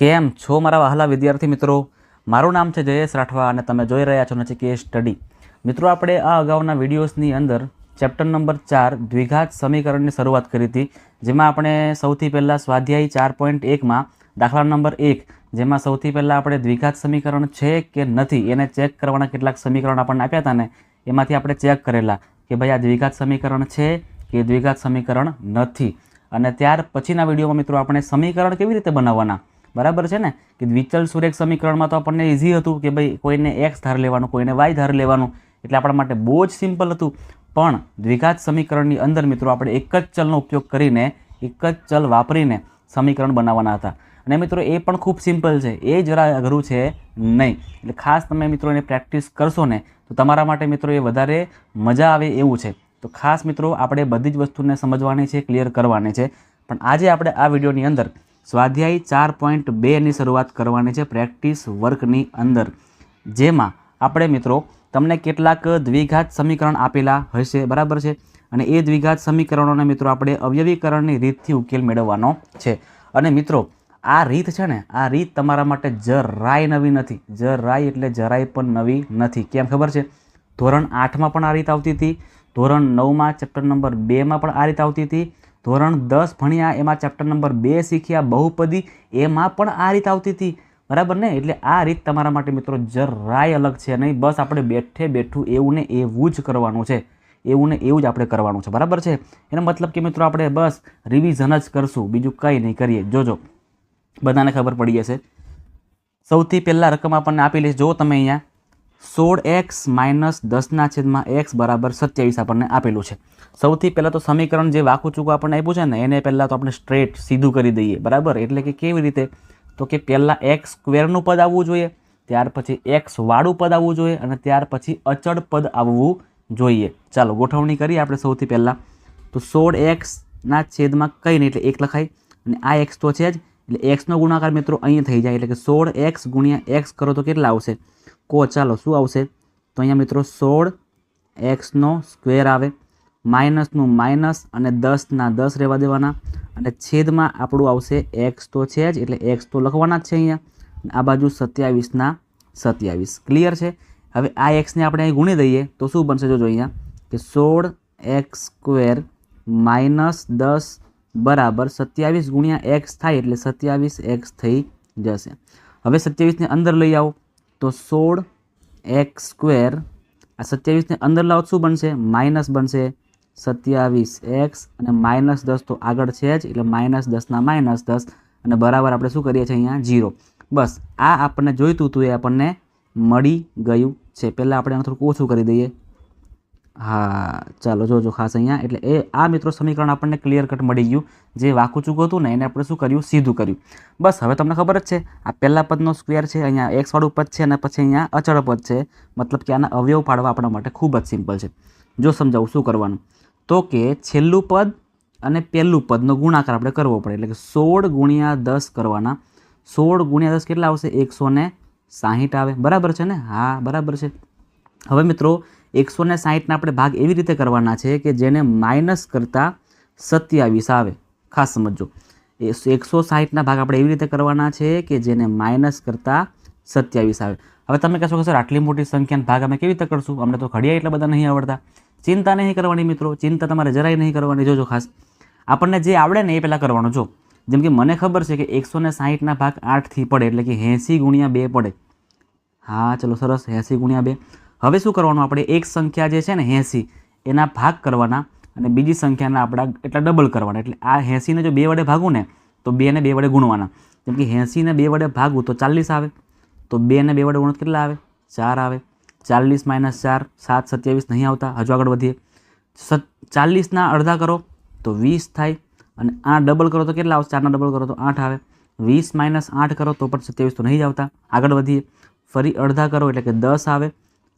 કેમ છો મારા વહાલા વિદ્યાર્થી મિત્રો? મારું નામ છે જયેશ રાઠવા અને તમે જોઈ રહ્યા છો નચિકેત સ્ટડી. મિત્રો, આપણે આ અગાઉના વિડીયોઝની અંદર ચેપ્ટર નંબર ચાર દ્વિઘાત સમીકરણની શરૂઆત કરી હતી, જેમાં આપણે સૌથી પહેલાં સ્વાધ્યાય ચાર પોઈન્ટ એકમાં દાખલા નંબર એક, જેમાં સૌથી પહેલાં આપણે દ્વિઘાત સમીકરણ છે કે નથી એને ચેક કરવાના કેટલાક સમીકરણ આપણને આપ્યા હતા ને, એમાંથી આપણે ચેક કરેલા કે ભાઈ આ દ્વિઘાત સમીકરણ છે કે દ્વિઘાત સમીકરણ નથી. અને ત્યાર પછીના વિડીયોમાં મિત્રો, આપણે સમીકરણ કેવી રીતે બનાવવાના? બરાબર છે ને? કે દ્વિચલ સુરેખ સમીકરણમાં તો આપણને ઇઝી હતું કે ભાઈ કોઈને એક્સ ધાર લેવાનું, કોઈને વાય ધાર લેવાનું. એટલે આપણા માટે બહુ જ સિમ્પલ હતું. પણ દ્વિઘાત સમીકરણની અંદર મિત્રો આપણે એક જ ચલનો ઉપયોગ કરીને, એક જ ચલ વાપરીને સમીકરણ બનાવવાના હતા. અને મિત્રો એ પણ ખૂબ સિમ્પલ છે. એ જરા અઘરું છે નહીં. એટલે ખાસ તમે મિત્રો એને પ્રેક્ટિસ કરશો ને, તો તમારા માટે મિત્રો એ વધારે મજા આવે એવું છે. તો ખાસ મિત્રો, આપણે બધી જ વસ્તુને સમજવાની છે ક્લિયર કરવાની છે. પણ આજે આપણે આ વિડીયોની અંદર સ્વાધ્યાય ચાર પોઈન્ટ બેની શરૂઆત કરવાની છે પ્રેક્ટિસ વર્કની અંદર. જેમાં આપણે મિત્રો તમને કેટલાક દ્વિઘાત સમીકરણ આપેલા હશે, બરાબર છે? અને એ દ્વિઘાત સમીકરણોને મિત્રો આપણે અવયવીકરણની રીતથી ઉકેલ મેળવવાનો છે. અને મિત્રો, આ રીત છે ને, આ રીત તમારા માટે જરાય નવી નથી. જરાય એટલે જરાય પણ નવી નથી. કેમ ખબર છે? ધોરણ આઠમાં પણ આ રીત આવતી હતી. ધોરણ નવમાં ચેપ્ટર નંબર બેમાં પણ આ રીત આવતી હતી. ધોરણ દસ ભણ્યા, એમાં ચેપ્ટર નંબર બે શીખ્યા, બહુપદી, એમાં પણ આ રીત આવતી હતી. બરાબર ને? એટલે આ રીત તમારા માટે મિત્રો જરાય અલગ છે નહીં. બસ આપણે બેઠે બેઠું એવું ને એવું જ કરવાનું છે. એવું ને એવું જ આપણે કરવાનું છે. બરાબર છે? એનો મતલબ કે મિત્રો આપણે બસ રિવિઝન જ કરશું. બીજું કંઈ નહીં કરીએ. જોજો. બધાને ખબર પડી જશે સૌથી પહેલાં રકમ આપણને આપી લઈશ જો તમે અહીંયા. સોળ એક્સ માઇનસ દસના છેદમાં એક્સ બરાબર સત્યાવીસ આપણને આપેલું છે. સૌથી પહેલાં તો સમીકરણ જે વાકું ચૂકું આપણને આપ્યું છે ને, એને પહેલાં તો આપણે સ્ટ્રેટ સીધું કરી દઈએ, બરાબર? એટલે કે કેવી રીતે? તો કે પહેલાં એક્સ સ્ક્વેરનું પદ આવવું જોઈએ, ત્યાર પછી એક્સ વાળું પદ આવવું જોઈએ, અને ત્યાર પછી અચળ પદ આવવું જોઈએ. ચાલો, ગોઠવણી કરીએ આપણે સૌથી પહેલાં. તો સોળ એક્સના છેદમાં કંઈ નહીં, એટલે એક લખાય. અને આ એક્સ તો છે જ, એટલે એક્સનો ગુણાકાર મિત્રો અહીંયા થઈ જાય, એટલે કે સોળ એક્સ ગુણ્યા એક્સ કરો તો કેટલા આવશે? કો, ચાલો, શું આવશે? તો અહીંયા મિત્રો સોળ એક્સનો સ્ક્વેર આવે માઇનસનું માઇનસ અને દસના દસ રહેવા દેવાના, અને છેદમાં આપણું આવશે એક્સ તો છે જ, એટલે એક્સ તો લખવાના જ છે અહીંયા. આ બાજુ સત્યાવીસના સત્યાવીસ. ક્લિયર છે? હવે આ એક્સને આપણે અહીં ગુણી દઈએ, તો શું બનશે જોજો અહીંયા? કે સોળ, એક્સ સ્ક્વેર માઇનસ દસ બરાબર સત્યાવીસ ગુણ્યા એક્સ થાય, એટલે સત્યાવીસ એક્સ થઈ જશે. હવે સત્યાવીસને અંદર લઈ આવો. તો સોળ એક્સ સ્ક્વેર, આ સત્યાવીસને અંદર લાવો શું બનશે? માઇનસ બનશે સત્યાવીસ એક્સ અને માઇનસ દસ તો આગળ છે જ, એટલે માઇનસ દસના માઇનસ દસ અને બરાબર આપણે શું કરીએ છીએ અહીંયા? જીરો બસ, આ આપણને જોઈતું હતું એ આપણને મળી ગયું છે. પહેલાં આપણે આને થોડુંક ઓછું કરી દઈએ. હા, ચાલો, જોજો ખાસ અહીંયા. એટલે એ આ મિત્રો સમીકરણ આપણને ક્લિયર કટ મળી ગયું. જે વાકું ચૂકું હતું ને, એને આપણે શું કર્યું? સીધું કર્યું. બસ, હવે તમને ખબર જ છે, આ પહેલા પદનો સ્ક્વેર છે, અહીંયા એક્સવાળું પદ છે અને પછી અહીંયા અચળ પદ છે. મતલબ કે આના અવયવ પાડવા આપણા માટે ખૂબ જ સિમ્પલ છે. જો સમજાવું શું કરવાનું? તો કે છેલ્લું પદ અને પહેલું પદનો ગુણાકાર આપણે કરવો પડે. એટલે કે સોળ ગુણ્યા દસ કરવાના. સોળ ગુણ્યા દસ કેટલા આવશે? એકસો ને સાહીઠ આવે. બરાબર છે ને? હા, બરાબર છે. હવે મિત્રો એકસો ને સાહીઠના આપણે ભાગ એવી રીતે કરવાના છે કે જેને માઇનસ કરતાં સત્યાવીસ આવે. ખાસ સમજો એકસો સાહીઠના ભાગ આપણે એવી રીતે કરવાના છે કે જેને માઇનસ કરતાં સત્યાવીસ આવે. હવે તમે કહેશો કે સર, આટલી મોટી સંખ્યાનો ભાગ અમે કેવી રીતે કરશું? અમને તો ઘડિયા એટલા બધા નહીં આવડતા. ચિંતા નહીં કરવાની મિત્રો, ચિંતા તમારે જરાય નહીં કરવાની. જોજો ખાસ. આપણને જે આવડે ને એ પહેલાં કરવાનું. જો, જેમ કે મને ખબર છે કે એકસો ને સાહીઠના ભાગ આઠથી પડે, એટલે કે એંસી ગુણ્યા બે પડે. હા, ચલો સરસ, એંસી ગુણ્યા બે. હવે શું કરવાનું? આપણે એક સંખ્યા જે છે ને, એંસી, એના ભાગ કરવાના અને બીજી સંખ્યાના આપણા એટલા ડબલ કરવાના. એટલે આ એંસીને જો બે વડે ભાગું ને, તો બેને બે વડે ગુણવાના. જેમ કે એંસીને બે વડે ભાગવું તો ચાલીસ આવે. તો બેને બે વડે ગુણો કેટલા આવે? ચાર આવે. ચાલીસ માઇનસ ચાર, સાત, સત્યાવીસ નહીં આવતા. હજુ આગળ વધીએ. સત, ચાલીસના અડધા કરો તો વીસ થાય અને આ ડબલ કરો તો કેટલા આવશે? ચારના ડબલ કરો તો આઠ આવે. વીસ માઇનસ આઠ કરો તો પણ સત્યાવીસ તો નહીં આવતા. આગળ વધીએ. ફરી અડધા કરો એટલે કે દસ આવે.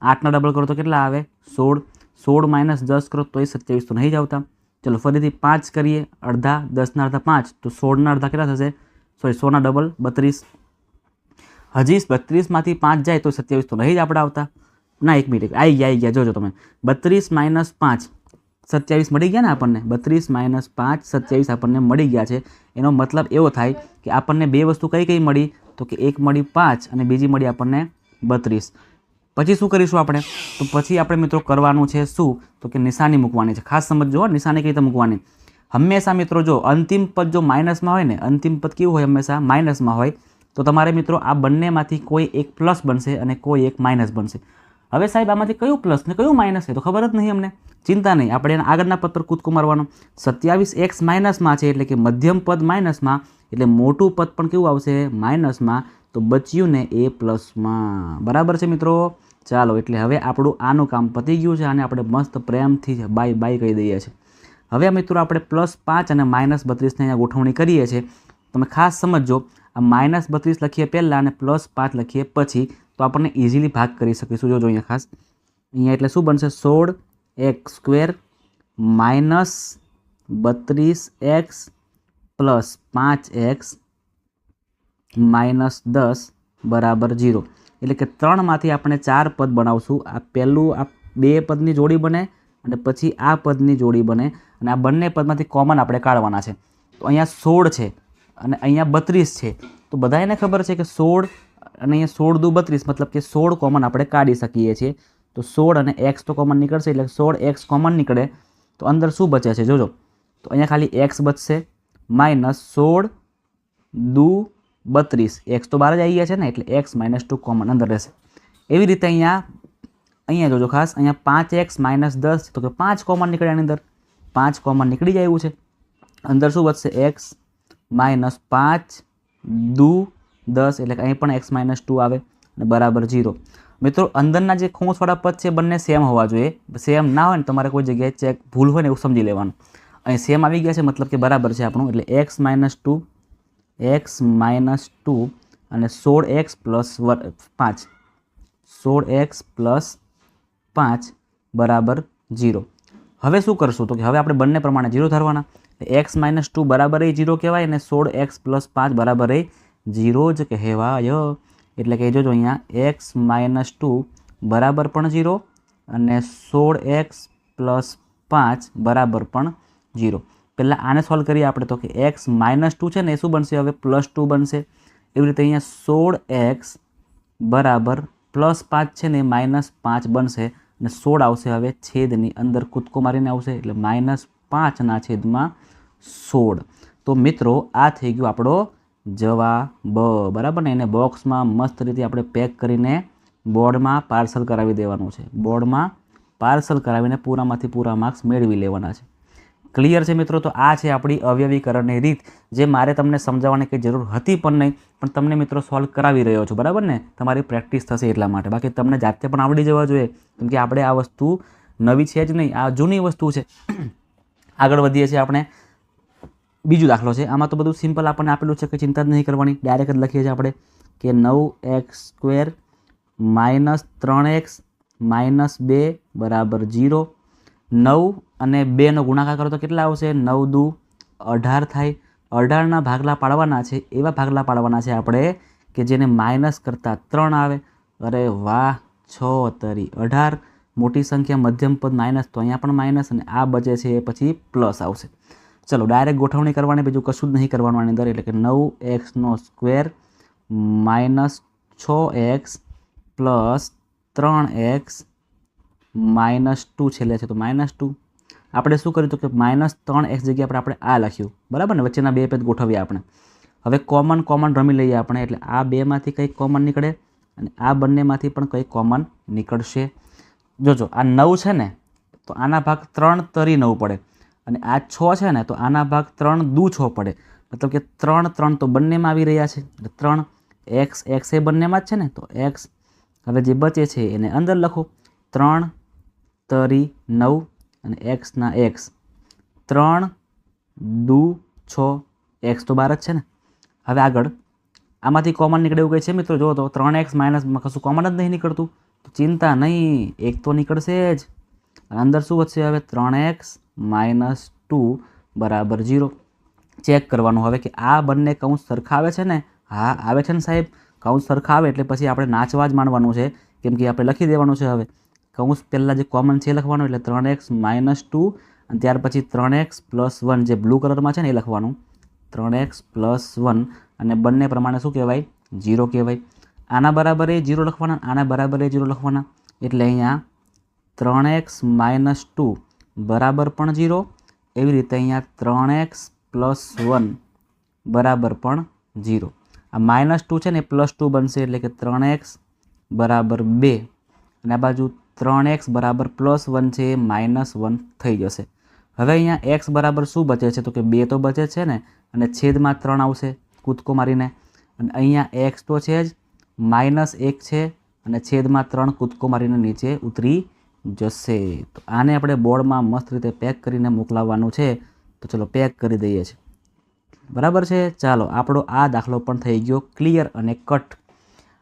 આઠના ડબલ કરો તો કેટલા આવે? સોળ. સોળ માઇનસ દસ કરો તો એ સત્યાવીસ તો નહીં જ આવતા. ચલો, ફરીથી પાંચ કરીએ. અડધા, દસના અડધા પાંચ. તો સોળના અડધા કેટલા થશે? સોરી સોના ડબલ બત્રીસ. હજી બત્રીસમાંથી પાંચ જાય તો સત્યાવીસ તો નહીં જ આપણે આવતા. ના, એક મિનિટ આવી ગયા આવી ગયા. જોજો તમે. બત્રીસ માઇનસ પાંચ. સત્યાવીસ મળી ગયા ને આપણને? બત્રીસ માઇનસ પાંચ, સત્યાવીસ આપણને મળી ગયા છે. એનો મતલબ એવો થાય કે આપણને બે વસ્તુ કઈ કઈ મળી? તો કે એક મળી પાંચ અને બીજી મળી આપણને બત્રીસ. પછી શું કરીશું આપણે? તો પછી આપણે મિત્રો કરવાનું છે શું? તો કે નિશાની મૂકવાની છે. ખાસ સમજો નિશાની કઈ રીતે મૂકવાની? હંમેશા મિત્રો જો અંતિમ પદ જો માઇનસમાં હોય ને, અંતિમ પદ કેવું હોય હંમેશા? માઇનસમાં હોય. તો તમારે મિત્રો આ બંનેમાંથી કોઈ એક પ્લસ બનશે અને કોઈ એક માઇનસ બનશે. હવે સાહેબ, આમાંથી કયું પ્લસ ને કયું માઇનસ છે? તો ખબર જ નહીં અમને. ચિંતા નહીં. આપણે એના આગળના પદ પર કૂદકો મારવાનો. સત્યાવીસ એક્સ માઇનસમાં છે એટલે કે મધ્યમ પદ માઇનસમાં, એટલે મોટું પદ પણ કેવું આવશે? માઇનસમાં. તો બચ્યું ને એ પ્લસમાં. બરાબર છે મિત્રો? ચાલો, એટલે હવે આપણું આનું કામ પતી ગયું છે અને આપણે મસ્ત પ્રેમથી બાય બાય કહી દઈએ છીએ. હવે મિત્રો આપણે પ્લસ પાંચ અને માઇનસ બત્રીસને અહીંયા ગોઠવણી કરીએ છીએ. તમે ખાસ સમજો આ માઇનસ બત્રીસ લખીએ પહેલાં અને પ્લસ પાંચ લખીએ પછી તો આપણને ઇઝીલી ભાગ કરી શકીશું. જોજો અહીંયા ખાસ. અહીંયા એટલે શું બનશે? સોળ એક્સ સ્ક્વેર માઇનસ બત્રીસ એક્સ પ્લસ પાંચ એક્સ માઇનસ દસ બરાબર જીરો એટલે કે ત્રણમાંથી આપણે ચાર પદ બનાવશું. આ પહેલું, આ બે પદની જોડી બને અને પછી આ પદની જોડી બને અને આ બંને પદમાંથી કોમન આપણે કાઢવાના છે. તો અહીંયા સોળ છે અને અહીંયા બત્રીસ છે. તો બધાને ખબર છે કે સોળ અને અહીંયા સોળ દુ બત્રીસ મતલબ કે સોળ કોમન આપણે કાઢી શકીએ છીએ. તો સોળ અને એક્સ તો કોમન નીકળશે એટલે સોળ એક્સ કોમન નીકળે. તો અંદર શું બચે છે? જોજો. તો અહીંયા ખાલી એક્સ બચશે. માઇનસ સોળ દુ બત્રીસ. એક્સ તો બહાર જ આવી ગયા છે ને, એટલે એક્સ માઇનસ ટુ કોમન અંદર રહેશે. એવી રીતે અહીંયા અહીંયા જોજો ખાસ, અહીંયા પાંચ એક્સ માઇનસ દસ, તો કે પાંચ કોમન નીકળે એની અંદર. પાંચ કોમન નીકળી જાય એવું છે. અંદર શું વધશે? એક્સ માઇનસ પાંચ, દુ, દસ, એટલે અહીં પણ એક્સ માઇનસ ટુ આવે અને બરાબર જીરો મિત્રો, અંદરના જે ખૂંસવાળા પદ છે, બંને સેમ હોવા જોઈએ. સેમ ના હોય ને, તમારે કોઈ જગ્યાએ ચેક ભૂલ હોય ને, એવું સમજી લેવાનું. અહીં સેમ આવી ગયા છે, મતલબ કે બરાબર છે આપણું, એટલે x minus two x minus two અને સોળ એક્સ પ્લસ પાંચ. સોળ એક્સ પ્લસ પાંચ બરાબર જીરો હવે શું કરશું? તો કે હવે આપણે બંને પ્રમાણે જીરો ધરવાના. એક્સ માઇનસ ટુ બરાબર એ જીરો કહેવાય અને સોળ એક્સ પ્લસ પાંચ બરાબર એ જીરો જ કહેવાય. એટલે કે જોજો અહીંયા, એક્સ માઇનસ ટુ બરાબર પણ જીરો અને સોળ એક્સ પ્લસ પાંચ બરાબર પણ જીરો પહેલાં આને સોલ્વ કરીએ આપણે તો કે એક્સ માઇનસ ટુ છે ને એ શું બનશે? હવે પ્લસ ટુ બનશે. એવી રીતે અહીંયા સોળ એક્સ બરાબર પ્લસ પાંચ છે ને માઇનસ પાંચ બનશે અને સોળ આવશે હવે છેદની અંદર કૂદકો મારીને આવશે એટલે માઇનસ પાંચના છેદમાં સોળ. તો મિત્રો, આ થઈ ગયો આપણો જવાબ. બરાબર ને? એને બોક્સમાં મસ્ત રીતે આપણે પેક કરીને બોર્ડમાં પાર્સલ કરાવી દેવાનું છે. બોર્ડમાં પાર્સલ કરાવીને પૂરામાંથી પૂરા માર્ક્સ મેળવી લેવાના છે. ક્લિયર છે મિત્રો? તો આ છે આપણી અવયવીકરણની રીત, જે મારે તમને સમજાવવાની કંઈ જરૂર હતી પણ નહીં, પણ તમને મિત્રો સોલ્વ કરાવી રહ્યો છું. બરાબર ને? તમારી પ્રેક્ટિસ થશે એટલા માટે. બાકી તમને જાતે પણ આવડી જવા જોઈએ કેમ કે આપણે આ વસ્તુ નવી છે જ નહીં, આ જૂની વસ્તુ છે. આગળ વધીએ છીએ આપણે. બીજું દાખલો છે. આમાં તો બધું સિમ્પલ આપણને આપેલું છે કે ચિંતા જ નહીં કરવાની. ડાયરેક્ટ જ લખીએ છીએ આપણે કે નવ એક્સ સ્ક્વેર માઇનસ ત્રણ એક્સ માઇનસ બે બરાબર જીરો નવ અને બેનો ગુણાકાર કરો તો કેટલા આવશે? નવ દુ અઢાર થાય. અઢારના ભાગલા પાડવાના છે. એવા ભાગલા પાડવાના છે આપણે કે જેને માઇનસ કરતાં ત્રણ આવે. અરે વાહ, છ તરી. અઢાર, મોટી સંખ્યા, મધ્યમ પદ માઇનસ તો અહીંયા પણ માઇનસ અને આ બચે છે, એ પછી પ્લસ આવશે. ચલો ડાયરેક્ટ ગોઠવણી કરવાની, બીજું કશું જ નહીં કરવાનું આની અંદર, એટલે કે નવ એક્સનો સ્ક્વેર માઇનસ છ એક્સ પ્લસ ત્રણ એક્સ માઇનસ ટુ છેલ્લે છે, તો માઇનસ ટુ. આપણે શું કર્યું હતું કે માઇનસ ત્રણ એક્સ જગ્યાએ આપણે આપણે આ લખ્યું. બરાબર ને? વચ્ચેના બે પેજ ગોઠવ્યા આપણે. હવે કોમન કોમન રમી લઈએ આપણે, એટલે આ બેમાંથી કંઈક કોમન નીકળે અને આ બંનેમાંથી પણ કંઈક કોમન નીકળશે. જોજો, આ નવ છે ને, તો આના ભાગ ત્રણ તરી નવ પડે. અને આ છ છે ને, તો આના ભાગ ત્રણ દુ છ પડે. મતલબ કે ત્રણ ત્રણ તો બંનેમાં આવી રહ્યા છે. એટલે ત્રણ એક્સ એક્સ એ બંનેમાં જ છે ને, તો એક્સ. હવે જે બચે છે એને અંદર લખો. ત્રણ તરી નવ અને એક્સના એક્સ. ત્રણ દુ છ એક્સ તો બાર જ છે ને. હવે આગળ. આમાંથી કોમન નીકળે એવું કંઈ છે મિત્રો? જો તો ત્રણ એક્સ માઇનસમાં કશું કોમન જ નહીં નીકળતું. તો ચિંતા નહીં. એક તો નીકળશે જ. અંદર શું વધશે હવે? ત્રણ એક્સ માઇનસ ટુ બરાબર ઝીરો. ચેક કરવાનું હવે કે આ બંને કૌંસ સરખા આવે છે ને? હા, આવે છે ને સાહેબ. કૌંસ સરખા આવે એટલે પછી આપણે નાચવા જ માનવાનું છે. કેમ કે આપણે લખી દેવાનું છે હવે. કૌંસ પહેલાં જે કોમન છે એ લખવાનું એટલે ત્રણ એક્સ માઇનસ ટુ અને ત્યાર પછી ત્રણ એક્સ પ્લસ વન જે બ્લુ કલરમાં છે ને એ લખવાનું. ત્રણ એક્સ પ્લસ વન અને બંને પ્રમાણે શું કહેવાય? જીરો કહેવાય. આના બરાબર એ જીરો લખવાના, આના બરાબર એ જીરો લખવાના. એટલે અહીંયા ત્રણ એક્સ માઇનસ ટુ બરાબર પણ જીરો એવી રીતે અહીંયા ત્રણ એક્સ પ્લસ વન બરાબર પણ જીરો આ માઇનસ ટુ છે ને પ્લસ ટુ બનશે એટલે કે ત્રણ એક્સ બરાબર બે. અને આ બાજુ ત્રણ એક્સ બરાબર પ્લસ વન છે એ માઇનસ વન થઈ જશે. હવે અહીંયા એક્સ બરાબર શું બચે છે? તો કે બે તો બચે છે ને, અને છેદમાં ત્રણ આવશે કૂદકો મારીને. અને અહીંયા એક્સ તો છે જ માઇનસ એક છે અને છેદમાં ત્રણ કૂદકો મારીને નીચે ઉતરી જશે. તો આને આપણે બોર્ડમાં મસ્ત રીતે પેક કરીને મોકલાવવાનું છે. તો ચલો પેક કરી દઈએ છીએ. બરાબર છે? ચાલો, આપણો આ દાખલો પણ થઈ ગયો ક્લિયર અને કટ.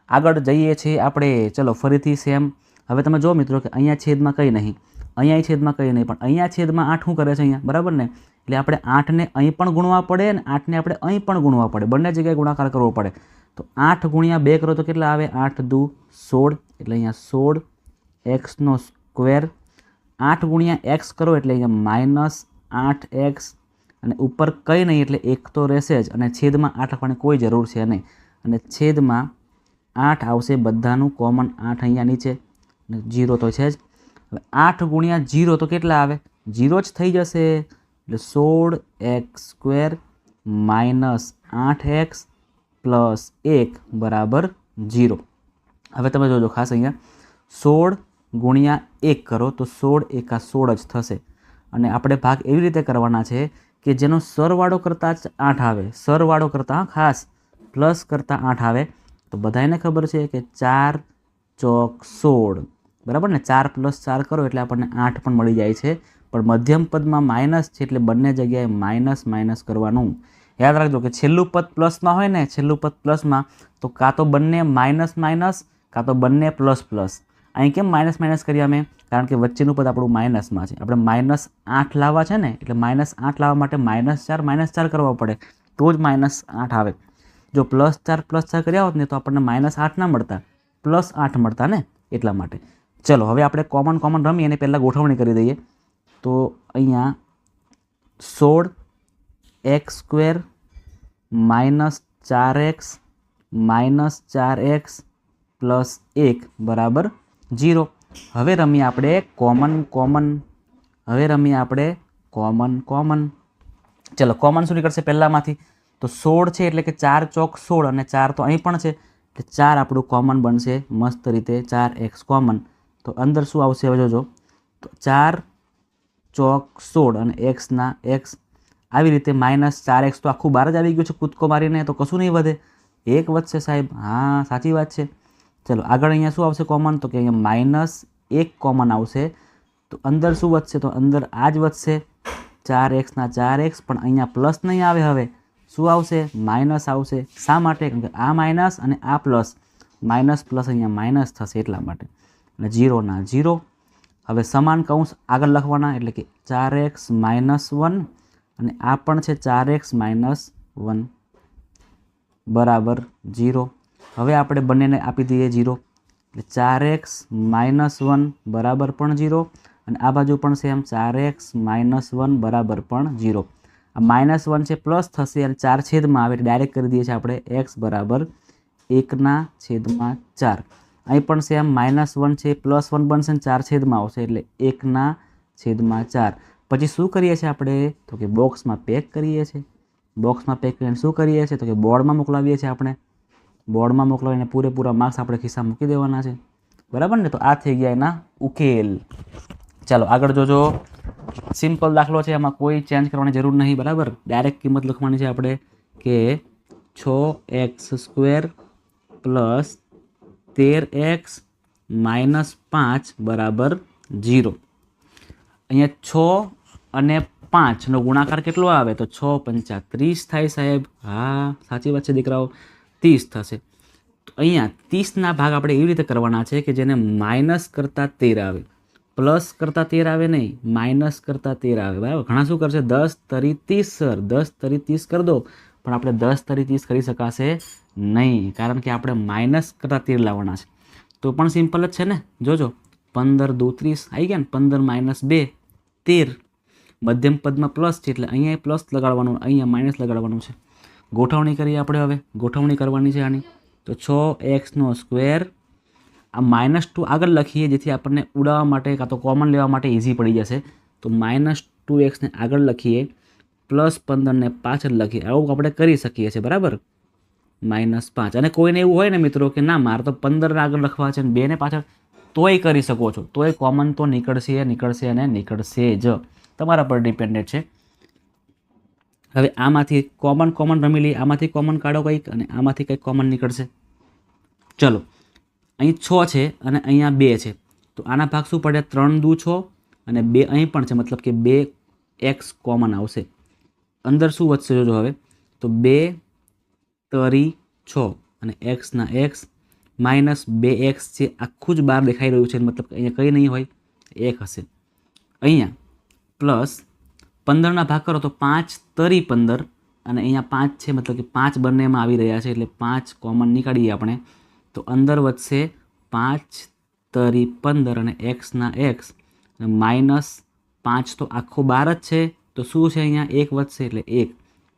આગળ જઈએ છીએ આપણે. ચલો, ફરીથી સેમ. હવે તમે જો મિત્રો કે અહીંયા છેદમાં કંઈ નહીં. અહીંયા છેદમાં કંઈ નહીં, પણ અહીંયા છેદમાં આઠ શું કરે છે અહીંયા? બરાબર ને? એટલે આપણે આઠને અહીં પણ ગુણવા પડે અને આઠને આપણે અહીં પણ ગુણવા પડે. બંને જગ્યાએ ગુણાકાર કરવો પડે. તો આઠ ગુણ્યા બે કરો તો કેટલા આવે? આઠ દુ સોળ, એટલે અહીંયા સોળ એક્સનો સ્ક્વેર. આઠ ગુણ્યા એક્સ કરો એટલે અહીંયા માઇનસ આઠ એક્સ. અને ઉપર કંઈ નહીં એટલે એક તો રહેશે જ. અને છેદમાં આઠ લખવાની કોઈ જરૂર છે નહીં. અને છેદમાં આઠ આવશે બધાનું કોમન આઠ અહીંયા નીચે. જીરો તો છે જ. હવે આઠ ગુણ્યા જીરો તો કેટલા આવે? જીરો જ થઈ જશે. એટલે સોળ એક્સ સ્ક્વેર માઇનસ આઠ એક્સ પ્લસ એક બરાબર જીરો. હવે તમે જોજો ખાસ અહીંયા. સોળ ગુણ્યા એક કરો તો સોળ એકા સોળ જ થશે. અને આપણે ભાગ એવી રીતે કરવાના છે કે જેનો સરવાળો કરતાં જ આઠ આવે. સરવાળો કરતાં ખાસ પ્લસ કરતાં આઠ આવે. તો બધાને ખબર છે કે ચાર ચોક સોળ બરાબર ને? ચાર પ્લસ ચાર કરો એટલે આપણને આઠ પણ મળી જાય છે. પણ મધ્યમ પદમાં માઇનસ છે એટલે બંને જગ્યાએ માઇનસ માઇનસ કરવાનું. યાદ રાખજો કે છેલ્લું પદ પ્લસમાં હોય ને, છેલ્લું પદ પ્લસમાં તો કાં તો બંને માઇનસ માઇનસ કાં તો બંને પ્લસ પ્લસ અહીં કેમ માઇનસ માઇનસ કરીએ અમે? કારણ કે વચ્ચેનું પદ આપણું માઇનસમાં છે. આપણે માઇનસ આઠ લાવવા છે ને, એટલે માઇનસ આઠ લાવવા માટે માઇનસ ચાર માઇનસ ચાર કરવા પડે. તો જ માઇનસ આઠ આવે. જો પ્લસ ચાર પ્લસ ચાર કર્યા હોત ને, તો આપણને માઇનસ આઠ ના મળતા. પ્લસ આઠ મળતા ને, એટલા માટે. ચલો, હવે આપણે કોમન કોમન રમીએ અને પહેલાં ગોઠવણી કરી દઈએ. તો અહીંયા સોળ એક્સ સ્ક્વેર માઇનસ ચાર એક્સ માઇનસ ચાર એક્સ પ્લસ એક બરાબર જીરો હવે રમીએ આપણે કોમન કોમન હવે રમીએ આપણે કોમન કોમન ચલો કોમન શું નીકળશે પહેલાંમાંથી? તો સોળ છે એટલે કે ચાર ચોક સોળ અને ચાર તો અહીં પણ છે. એટલે ચાર આપણું કોમન બનશે મસ્ત રીતે ચાર એક્સ કોમન તો અંદર શું આવશે હવે જોજો. તો ચાર ચોક સોળ અને એક્સના એક્સ આવી રીતે માઇનસ ચાર એક્સ તો આખું બાર જ આવી ગયું છે કૂદકો મારીને, તો કશું નહીં વધે. એક વધશે સાહેબ. હા, સાચી વાત છે. ચલો, આગળ અહીંયા શું આવશે કોમન તો કે અહીંયા માઇનસ એક કોમન આવશે. તો અંદર શું વધશે? તો અંદર આ જ વધશે. ચાર એક્સના ચાર એક્સ પણ અહીંયા પ્લસ નહીં આવે હવે. શું આવશે? માઇનસ આવશે. શા માટે? કારણ કે આ માઇનસ અને આ પ્લસ માઇનસ પ્લસ અહીંયા માઇનસ થશે એટલા માટે. અને જીરોના જીરો હવે સમાન કૌંસ આગળ લખવાના, એટલે કે ચાર એક્સ માઇનસ વન, અને આ પણ છે ચાર એક્સ માઇનસ વન. બરાબર જીરો હવે આપણે બંનેને આપી દઈએ જીરો એટલે ચાર એક્સ માઇનસ વન બરાબર પણ જીરો અને આ બાજુ પણ સેમ ચાર એક્સ માઇનસ વન બરાબર પણ જીરો આ માઇનસ વન છે પ્લસ થશે, અને ચાર છેદમાં આવે, એટલે ડાયરેક્ટ કરી દઈએ છીએ આપણે એક્સ બરાબર એકના છેદમાં ચાર. અહીં પણ સેમ માઇનસ વન છે પ્લસ વન બનશે ને ચાર છેદમાં આવશે એટલે એકના છેદમાં ચાર. પછી શું કરીએ છીએ આપણે? તો કે બોક્સમાં પેક કરીએ છીએ. બોક્સમાં પેક કરીને શું કરીએ છીએ? તો કે બોર્ડમાં મોકલાવીએ છીએ આપણે. બોર્ડમાં મોકલાવીને પૂરેપૂરા માર્ક્સ આપણે ખિસ્સા મૂકી દેવાના છે. બરાબર ને? તો આ થઈ ગયા એના ઉકેલ. ચાલો, આગળ જોજો. સિમ્પલ દાખલો છે એમાં કોઈ ચેન્જ કરવાની જરૂર નહીં, બરાબર? ડાયરેક્ટ કિંમત લખવાની છે આપણે કે છ એક્સ સ્ક્વેર પ્લસ તેર એક્સ માઇનસ પાંચ બરાબર જીરો અહીંયા છ અને પાંચનો ગુણાકાર કેટલો આવે? તો છ પંચા ત્રીસ થાય સાહેબ. હા, સાચી વાત છે દીકરાઓ. ત્રીસ થશે. તો અહીંયા ત્રીસના ભાગ આપણે એવી રીતે કરવાના છે કે જેને માઇનસ કરતાં તેર આવે. પ્લસ કરતાં તેર આવે નહીં, માઇનસ કરતાં તેર આવે. બરાબર? ઘણા શું કરશે? દસ તરી ત્રીસ, સર. દસ તરી ત્રીસ કરી દો. પણ આપણે દસ તરી ત્રીસ કરી શકાશે નહીં, કારણ કે આપણે માઇનસ કરતાં તેર લાવવાના છે. તો પણ સિમ્પલ જ છે ને? જોજો. પંદર દો ત્રીસ આવી ગયા ને? પંદર માઇનસ બે, તેર. મધ્યમ પદમાં પ્લસ છે એટલે અહીંયા પ્લસ લગાડવાનું, અહીંયા માઇનસ લગાડવાનું છે. ગોઠવણી કરીએ આપણે હવે. ગોઠવણી કરવાની છે આની. તો છ એક્સનો સ્ક્વેર આ માઇનસ ટુ આગળ લખીએ જેથી આપણને ઉડાવવા માટે કાં તો કોમન લેવા માટે ઇઝી પડી જશે. તો માઇનસ ટુ એક્સને આગળ લખીએ. પ્લસ પંદરને પાછળ લખીએ. આવું આપણે કરી શકીએ છીએ, બરાબર? માઇનસ પાંચ. અને કોઈને એવું હોય ને મિત્રો કે ના, મારે તો પંદરને આગળ લખવા છે અને બેને પાછળ તોય કરી શકો છો. તોય કોમન તો નીકળશે નીકળશે અને નીકળશે જ. તમારા પર ડિપેન્ડેન્ટ છે. હવે આમાંથી કોમન કોમન રમી લઈએ. આમાંથી કોમન કાઢો કંઈક અને આમાંથી કંઈક કોમન નીકળશે. ચલો. અહીં છ છે અને અહીંયા બે છે. તો આના ભાગ શું પડે? ત્રણ દુ છ અને બે અહીં પણ છે. મતલબ કે બે એક્સ કોમન આવશે. અંદર શું વધશે જોજો હવે? તો બે તરી છ અને એક્સના એક્સ માઇનસ બે એક્સ છે આખું જ બહાર દેખાઈ રહ્યું છે મતલબ અહીંયા કંઈ નહીં હોય, એક હશે. અહીંયા પ્લસ પંદરના ભાગ કરો તો પાંચ તરી પંદર અને અહીંયા પાંચ છે, મતલબ કે પાંચ બંનેમાં આવી રહ્યા છે એટલે પાંચ કોમન નીકાળીએ આપણે. તો અંદર વધશે પાંચ તરી પંદર અને એક્સના એક્સ માઇનસ પાંચ તો આખો બાર જ છે, તો શું છે અહીંયા? એક વધશે એટલે એક.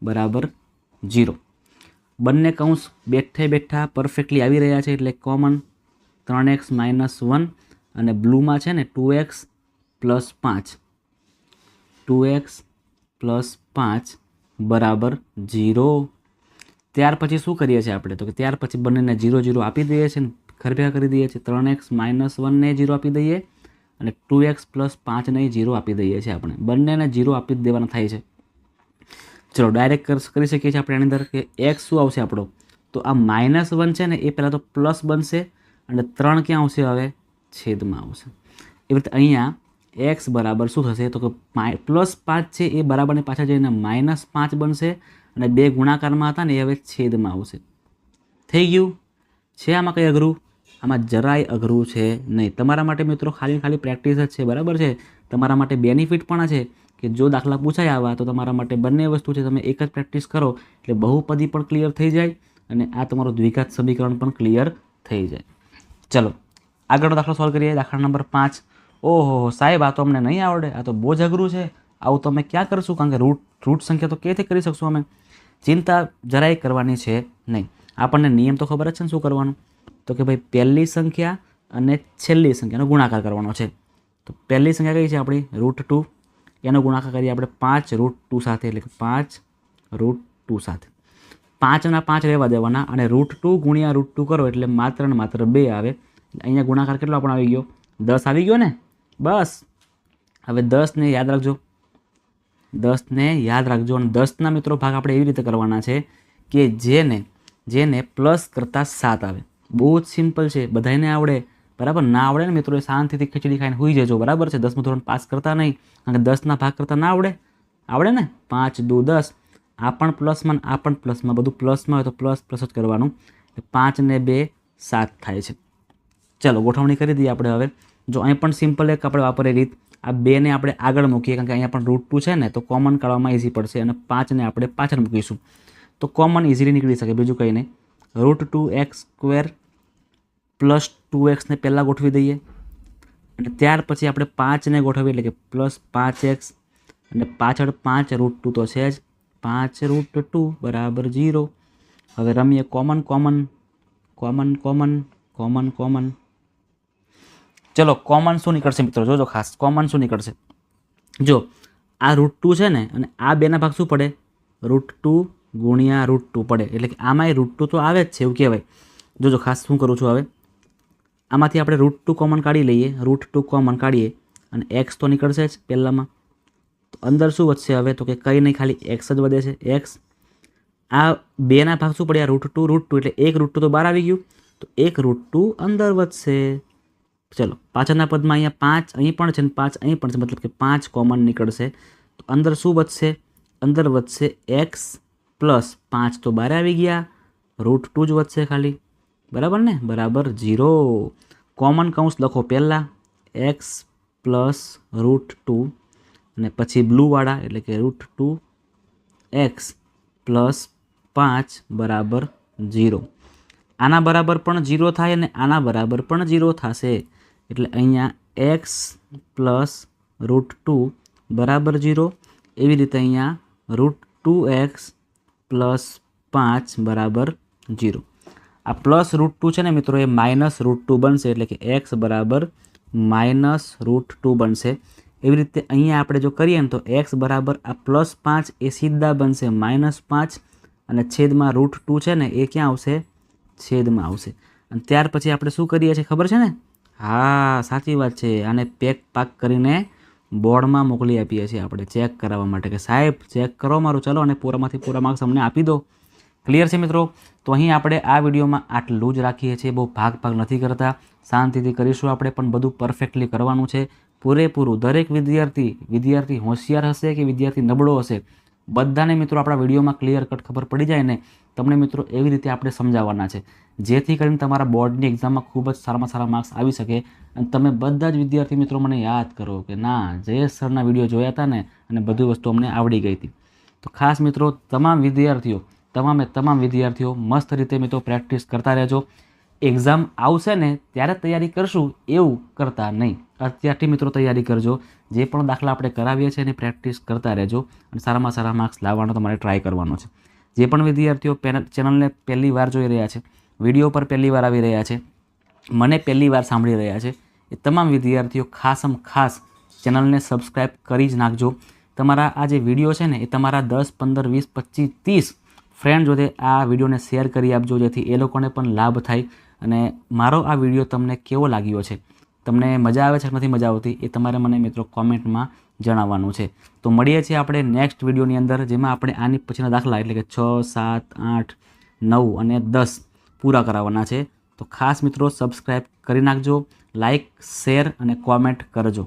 બરાબર જીરો બંને કૌંસ બેઠે બેઠા પરફેક્ટલી આવી રહ્યા છે એટલે કોમન ત્રણ એક્સ માઇનસ વન અને બ્લુમાં છે ને ટુ એક્સ પ્લસ પાંચ. ટુ એક્સ પ્લસ પાંચ બરાબર જીરો ત્યાર પછી શું કરીએ છીએ આપણે? તો કે ત્યાર પછી બંનેને જીરો ઝીરો આપી દઈએ છીએ ને ખરભ્યા કરી દઈએ છીએ. ત્રણ એક્સ માઇનસ વનને ઝીરો આપી દઈએ અને ટુ એક્સ પ્લસ પાંચને જીરો આપી દઈએ છીએ આપણે. બંનેને જીરો આપી દેવાના થાય છે. ચલો ડાયરેક્ટ કરી શકીએ છીએ આપણે એની અંદર કે એક્સ શું આવશે આપણો? તો આ માઇનસ વન છે ને, એ પહેલાં તો પ્લસ બનશે અને ત્રણ ક્યાં આવશે હવે? છેદમાં આવશે. એવી રીતે અહીંયા એક્સ બરાબર શું થશે? તો કે પ્લસ પાંચ છે, એ બરાબરની પાછળ જઈને માઇનસ પાંચ બનશે અને બે ગુણાકારમાં હતા ને, એ હવે છેદમાં આવશે. થઈ ગયું? છે આમાં કંઈ અઘરું? આમાં જરાય અઘરું છે નહીં. તમારા માટે મિત્રો ખાલી ખાલી પ્રેક્ટિસ જ છે, બરાબર છે? તમારા માટે બેનિફિટ પણ છે. કે જો દાખલા પૂછાય આવા, તો તમારા માટે બંને વસ્તુ છે, તમે એક જ પ્રેક્ટિસ કરો, એટલે બહુપદી પણ ક્લિયર થઈ જાય અને આ તમારું દ્વિઘાત સમીકરણ પણ ક્લિયર થઈ જાય. ચલો, આગળનો દાખલો સોલ્વ કરીએ, દાખલા નંબર પાંચ. ઓહો, સાહેબ, આ તો અમને નહીં આવડે, આ તો બહુ જ અઘરું છે. આવું તો અમે ક્યાં કરશું? કારણ કે રૂટ રૂટ સંખ્યા તો કેથી કરી શકશું અમે? ચિંતા જરાય કરવાની છે નહીં. આપણને નિયમ તો ખબર જ છે ને શું કરવાનું? તો કે ભાઈ, પહેલી સંખ્યા અને છેલ્લી સંખ્યાનો ગુણાકાર કરવાનો છે. તો પહેલી સંખ્યા કઈ છે આપણી? રૂટ ટુ એનો ગુણાકાર કરીએ આપણે પાંચ રૂટ ટુ સાથે, એટલે કે પાંચ રૂટ ટુ સાથે. પાંચના પાંચ રહેવા દેવાના અને રૂટ ટુ ગુણ્યા રૂટ ટુ કરો એટલે માત્ર ને માત્ર બે આવે. અહીંયા ગુણાકાર કેટલો પણ આવી ગયો? દસ આવી ગયો ને? બસ. હવે દસને યાદ રાખજો. દસને યાદ રાખજો. અને દસના મિત્રો ભાગ આપણે એવી રીતે કરવાના છે કે જેને જેને પ્લસ કરતાં સાત આવે. બહુ જ સિમ્પલ છે. બધાને આવડે. બરાબર? ના આવડે ને મિત્રો શાંતિથી ખીચડી ખાઈને હોઈ જજો. બરાબર છે? દસમું ધોરણ પાસ કરતા નહીં. કારણ કે દસના ભાગ કરતા ના આવડે? આવડે ને? પાંચ, દુ, દસ. આ પણ પ્લસમાં આ પણ પ્લસમાં. બધું પ્લસમાં હોય તો પ્લસ પ્લસ જ કરવાનું. એટલે પાંચ ને બે, સાત થાય છે. ચાલો, ગોઠવણી કરી દઈએ આપણે હવે. જો અહીં પણ સિમ્પલ એક આપણે વાપરીએ રીત. આ બેને આપણે આગળ મૂકીએ, કારણ કે અહીંયા પણ રૂટ ટુ છે ને, તો કોમન કાઢવામાં ઇઝી પડશે અને પાંચને આપણે પાછળ મૂકીશું. તો કોમન ઇઝીલી નીકળી શકે, બીજું કંઈ નહીં. Root two x square plus two એક્સને પહેલાં ગોઠવી દઈએ. અને ત્યાર પછી આપણે પાંચને ગોઠવીએ, એટલે કે પ્લસ પાંચ એક્સ અને પાછળ પાંચ રૂટ ટુ તો છે જ. પાંચ રૂટ ટુ બરાબર જીરો હવે રમીએ common common common common common common ચલો કોમન શું નીકળશે મિત્રો? જોજો ખાસ કોમન શું નીકળશે? જો, આ રૂટ ટુ છે ને, અને આ બેના ભાગ શું પડે? રૂટ ટુ ગુણ્યા રૂટ ટુ પડે. એટલે કે આમાંય રૂટ ટુ તો આવે જ છે, એવું કહેવાય. જોજો ખાસ શું કરું છું હવે? આમાંથી આપણે રૂટ ટુ કોમન કાઢી લઈએ. રૂટ ટુ કોમન કાઢીએ અને એક્સ તો નીકળશે જ પહેલાંમાં. તો અંદર શું વધશે હવે? તો કે કંઈ નહીં, ખાલી એક્સ જ વધે છે. એક્સ આ બેના ભાગ શું પડ્યા? રૂટ ટુ રૂટ ટુ એટલે એક રૂટ ટુ તો બહાર આવી ગયું. તો એક રૂટ ટુ અંદર વધશે. ચલો, પાછળના પદમાં અહીંયા પાંચ અહીં પણ છે ને પાંચ અહીં પણ છે. મતલબ કે પાંચ કોમન નીકળશે. તો અંદર શું વધશે? અંદર વધશે એક્સ પ્લસ પાંચ તો બહાર આવી ગયા. રૂટ ટુ જ વધશે ખાલી. બરાબર ને? બરાબર ઝીરો કોમન કૌંસ લખો પહેલાં એક્સ પ્લસ રૂટ ટુ અને પછી બ્લુવાળા એટલે કે રૂટ ટુ એક્સ પ્લસ પાંચ, બરાબર ઝીરો આના બરાબર પણ ઝીરો થાય અને આના બરાબર પણ ઝીરો થશે. એટલે અહીંયા એક્સ પ્લસ રૂટ ટુ બરાબર ઝીરો એવી રીતે અહીંયા રૂટ ટુ એક્સ પ્લસ પાંચ, બરાબર જીરો આ પ્લસ રૂટ ટુ છે ને મિત્રો, એ માઇનસ રૂટ ટુ બનશે એટલે કે એક્સ બરાબર માઇનસ રૂટ ટુ બનશે. એવી રીતે અહીંયા આપણે જો કરીએ ને તો એક્સ બરાબર આ પ્લસ પાંચ એ સીધા બનશે માઇનસ પાંચ અને છેદમાં રૂટ ટુ છે ને, એ ક્યાં આવશે? છેદમાં આવશે. અને ત્યાર પછી આપણે શું કરીએ છીએ ખબર છે ને? હા, સાચી વાત છે. આને પેક પાક કરીને બોર્ડમાં મોકલી આપીએ છીએ આપણે ચેક કરાવવા માટે કે સાહેબ ચેક કરો મારું, ચલો અને પૂરામાંથી પૂરા માર્ક્સ અમને આપી દો. ક્લિયર છે મિત્રો? તો અહીં આપણે આ વિડીયોમાં આટલું જ રાખીએ છીએ. બહુ ભાગ ભાગ નથી કરતા. શાંતિથી કરીશું આપણે, પણ બધું પરફેક્ટલી કરવાનું છે. પૂરેપૂરું દરેક વિદ્યાર્થી વિદ્યાર્થી હોશિયાર હશે કે વિદ્યાર્થી નબળો હશે? બધાને મિત્રો આપણા વિડીયોમાં ક્લિયર કટ ખબર પડી જાય ને, તમને મિત્રો એવી રીતે આપણે સમજાવવાના છે. જેથી કરીને તમારા બોર્ડની એક્ઝામમાં ખૂબ જ સારામાં સારા માર્ક્સ આવી શકે. અને તમે બધા જ વિદ્યાર્થી મિત્રો મને યાદ કરો કે ના, જયેશ સરના વીડિયો જોયા હતા ને, અને બધી વસ્તુ અમને આવડી ગઈ હતી. તો ખાસ મિત્રો, તમામ વિદ્યાર્થીઓ તમામે તમામ વિદ્યાર્થીઓ મસ્ત રીતે મિત્રો પ્રેક્ટિસ કરતા રહેજો. એક્ઝામ આવશે ને ત્યારે તૈયારી કરશું એવું કરતા નહીં. અત્યારથી મિત્રો તૈયારી કરજો. જે પણ દાખલા આપણે કરાવીએ છીએ એની પ્રેક્ટિસ કરતા રહેજો અને સારામાં સારા માર્ક્સ લાવવાનો તમારે ટ્રાય કરવાનો છે. જે પણ વિદ્યાર્થીઓ ચેનલને પહેલી વાર જોઈ રહ્યા છે, વીડિયો પર પહેલી વાર આવી રહ્યા છે, મને પહેલી વાર સાંભળી રહ્યા છે, એ તમામ વિદ્યાર્થીઓ ખાસમ ખાસ ચેનલને સબસ્ક્રાઈબ કરી જ નાખજો. તમારા આ જે વીડિયો છે ને એ તમારા દસ, પંદર, વીસ પચીસ ત્રીસ ફ્રેન્ડ જોડે આ વિડીયોને શેર કરી આપજો, જેથી એ લોકોને પણ લાભ થાય અને મારો આ વીડિયો તમને કેવો લાગ્યો છે? તમને મજા આવે છે નથી મજા આવતી? એ તમારે મને મિત્રો કોમેન્ટમાં જણાવવાનું છે. તો મળીએ છીએ આપણે નેક્સ્ટ વિડીયોની અંદર, જેમાં આપણે આની પછીના દાખલા, એટલે કે છ, સાત, આઠ, નવ અને દસ પૂરા કરાવવાના છે. તો ખાસ મિત્રો સબસ્ક્રાઈબ કરી નાખજો લાઈક શેર અને કોમેન્ટ કરજો.